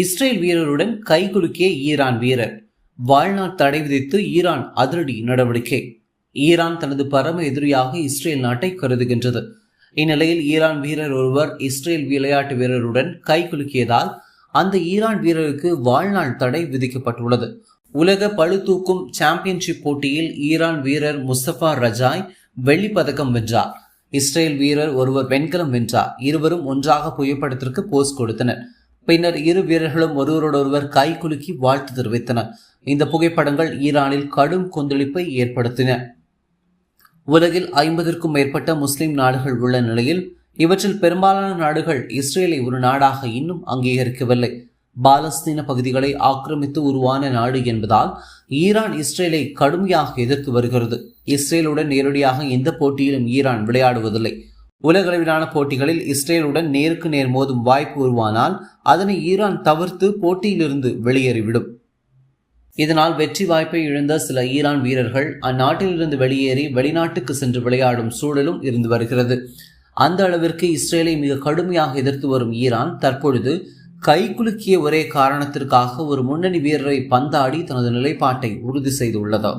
Israel வீரருடன் கைகுலுக்கிய Iran வீரர். வாழ்நாள் தடை விதித்து ஈரான் அதிரடி நடவடிக்கை. ஈரான் தனது பரம எதிரியாக இஸ்ரேல் நாட்டை கருதுகின்றது. இந்நிலையில் ஈரான் வீரர் ஒருவர் இஸ்ரேல் விளையாட்டு வீரருடன் கைகுலுக்கியதால் அந்த ஈரான் வீரருக்கு வாழ்நாள் தடை விதிக்கப்பட்டுள்ளது. உலக பளுதூக்கும் சாம்பியன்ஷிப் போட்டியில் ஈரான் வீரர் முஸ்தபா ரஜாய் வெள்ளி பதக்கம் வென்றார். இஸ்ரேல் வீரர் ஒருவர் வெண்கலம் வென்றார். இருவரும் ஒன்றாக புகைப்படத்திற்கு போஸ் கொடுத்தனர். பின்னர் இரு வீரர்களும் ஒருவரோடொருவர் கை குலுக்கி வாழ்த்து தெரிவித்தனர். இந்த புகைப்படங்கள் ஈரானில் கடும் கொந்தளிப்பை ஏற்படுத்தின. உலகில் ஐம்பதற்கும் மேற்பட்ட முஸ்லிம் நாடுகள் உள்ள நிலையில் இவற்றில் பெரும்பாலான நாடுகள் இஸ்ரேலை ஒரு நாடாக இன்னும் அங்கீகரிக்கவில்லை. பாலஸ்தீன பகுதிகளை ஆக்கிரமித்து உருவான நாடு என்பதால் ஈரான் இஸ்ரேலை கடுமையாக எதிர்த்து வருகிறது. இஸ்ரேலுடன் நேரடியாக எந்த போட்டியிலும் ஈரான் விளையாடுவதில்லை. உலகளவிலான போட்டிகளில் இஸ்ரேலுடன் நேருக்கு நேர் மோதும் வாய்ப்பு உருவானால் அதனை ஈரான் தவிர்த்து போட்டியிலிருந்து வெளியேறிவிடும். இதனால் வெற்றி வாய்ப்பை இழந்த சில ஈரான் வீரர்கள் அந்நாட்டிலிருந்து வெளியேறி வெளிநாட்டுக்கு சென்று விளையாடும் சூழலும் இருந்து வருகிறது. அந்த அளவிற்கு இஸ்ரேலை மிக கடுமையாக எதிர்த்து வரும் ஈரான் தற்பொழுது கைகுலுக்கிய ஒரே காரணத்திற்காக ஒரு முன்னணி வீரரை பந்தாடி தனது நிலைப்பாட்டை உறுதி செய்துள்ளது.